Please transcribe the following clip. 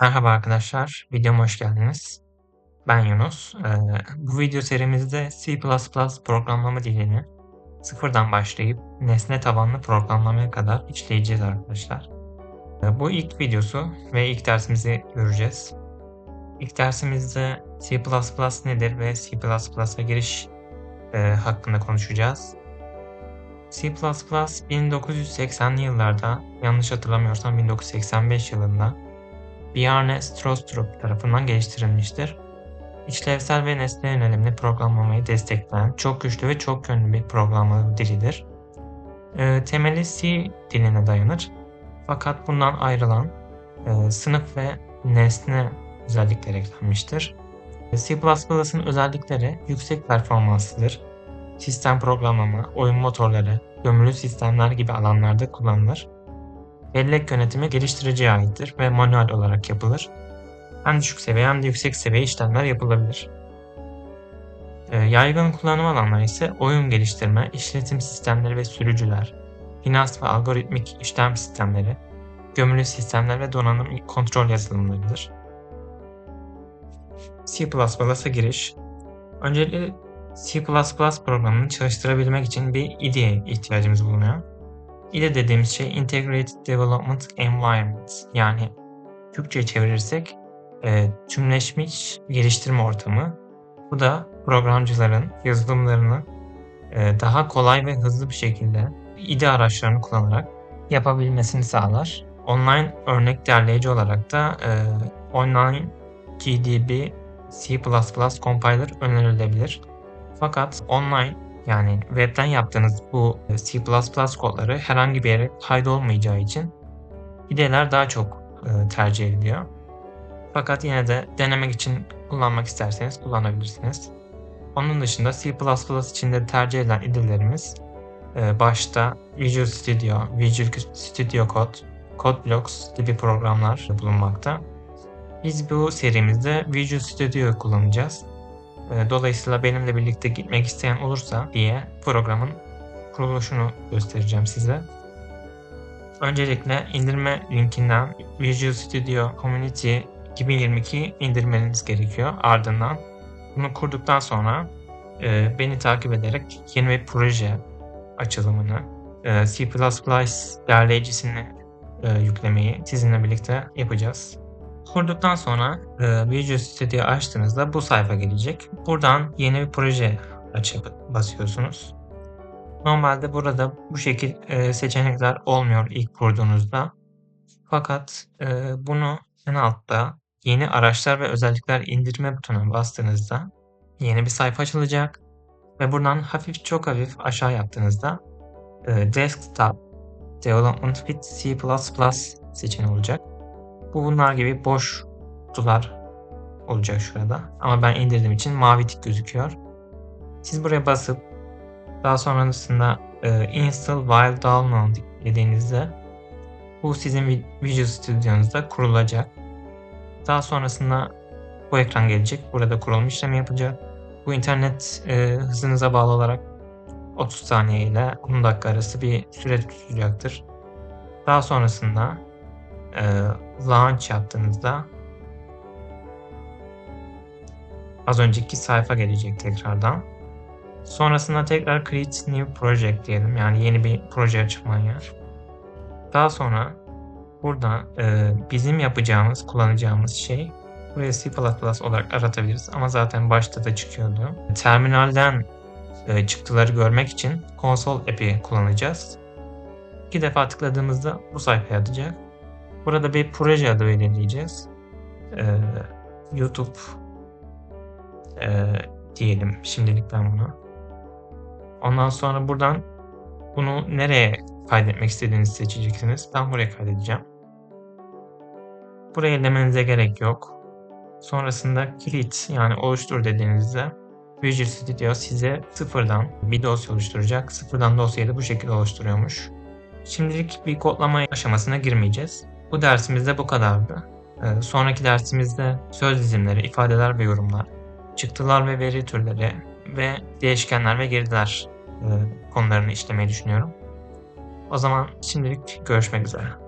Merhaba arkadaşlar, videoma hoş geldiniz. Ben Yunus. Ee, bu video serimizde C++ programlama dilini sıfırdan başlayıp nesne tabanlı programlamaya kadar işleyeceğiz arkadaşlar. Ee, bu ilk videosu ve ilk dersimizi göreceğiz. İlk dersimizde C++ nedir ve C++'a giriş e, hakkında konuşacağız. C++ 1980'li yıllarda, yanlış hatırlamıyorsam 1985 yılında Bjarne Stroustrup tarafından geliştirilmiştir. İşlevsel ve nesne yönelimli programlamayı destekleyen çok güçlü ve çok yönlü bir programlama dilidir. E, temeli C diline dayanır. Fakat bundan ayrılan e, sınıf ve nesne özellikleri eklenmiştir. C++'ın özellikleri yüksek performanslıdır. Sistem programlama, oyun motorları, gömülü sistemler gibi alanlarda kullanılır bellek yönetimi geliştiriciye aittir ve manuel olarak yapılır. Hem düşük seviye hem de yüksek seviye işlemler yapılabilir. Ee, yaygın kullanım alanları ise oyun geliştirme, işletim sistemleri ve sürücüler, finans ve algoritmik işlem sistemleri, gömülü sistemler ve donanım kontrol yazılımlarıdır. C++'a giriş Öncelikle C++ programını çalıştırabilmek için bir IDE'ye ihtiyacımız bulunuyor. IDE dediğimiz şey Integrated Development Environment yani Türkçe çevirirsek e, tümleşmiş geliştirme ortamı. Bu da programcıların yazılımlarını e, daha kolay ve hızlı bir şekilde IDE araçlarını kullanarak yapabilmesini sağlar. Online örnek derleyici olarak da e, Online GDB C++ Compiler önerilebilir. Fakat online yani webten yaptığınız bu C++ kodları herhangi bir yere kaydolmayacağı için IDE'ler daha çok e, tercih ediliyor. Fakat yine de denemek için kullanmak isterseniz kullanabilirsiniz. Onun dışında C++ içinde tercih edilen IDE'lerimiz e, başta Visual Studio, Visual Studio Code, CodeBlocks gibi programlar bulunmakta. Biz bu serimizde Visual Studio'yu kullanacağız. Ee, dolayısıyla benimle birlikte gitmek isteyen olursa diye programın kuruluşunu göstereceğim size. Öncelikle indirme linkinden Visual Studio Community 2022 indirmeniz gerekiyor. Ardından bunu kurduktan sonra e, beni takip ederek yeni bir proje açılımını, e, C++ derleyicisini e, yüklemeyi sizinle birlikte yapacağız. Kurduktan sonra e, Visual Studio açtığınızda bu sayfa gelecek. Buradan yeni bir proje açıp basıyorsunuz. Normalde burada bu şekil e, seçenekler olmuyor ilk kurduğunuzda. Fakat e, bunu en altta yeni araçlar ve özellikler indirme butonuna bastığınızda yeni bir sayfa açılacak. Ve buradan hafif çok hafif aşağı yaptığınızda e, Desktop Development with C++ seçeneği olacak. Bu bunlar gibi boş kutular olacak şurada. Ama ben indirdiğim için mavi tik gözüküyor. Siz buraya basıp daha sonrasında e, install while download dediğinizde bu sizin Visual Studio'nuzda kurulacak. Daha sonrasında bu ekran gelecek. Burada kurulum işlemi yapacak. Bu internet e, hızınıza bağlı olarak 30 saniye ile 10 dakika arası bir süre tutacaktır. Daha sonrasında e, launch yaptığınızda az önceki sayfa gelecek tekrardan. Sonrasında tekrar create new project diyelim. Yani yeni bir proje açmaya. Daha sonra burada e, bizim yapacağımız, kullanacağımız şey buraya C++ olarak aratabiliriz. Ama zaten başta da çıkıyordu. Terminalden e, çıktıları görmek için console app'i kullanacağız. İki defa tıkladığımızda bu sayfaya atacak. Burada bir proje adı belirleyeceğiz. Ee, YouTube e, diyelim şimdilik ben bunu. Ondan sonra buradan bunu nereye kaydetmek istediğinizi seçeceksiniz. Ben buraya kaydedeceğim. Buraya demenize gerek yok. Sonrasında kilit yani oluştur dediğinizde Visual Studio size sıfırdan bir dosya oluşturacak. Sıfırdan dosyayı da bu şekilde oluşturuyormuş. Şimdilik bir kodlama aşamasına girmeyeceğiz. Bu dersimizde bu kadardı. Ee, sonraki dersimizde söz dizimleri, ifadeler ve yorumlar, çıktılar ve veri türleri ve değişkenler ve girdiler e, konularını işlemeyi düşünüyorum. O zaman şimdilik görüşmek üzere.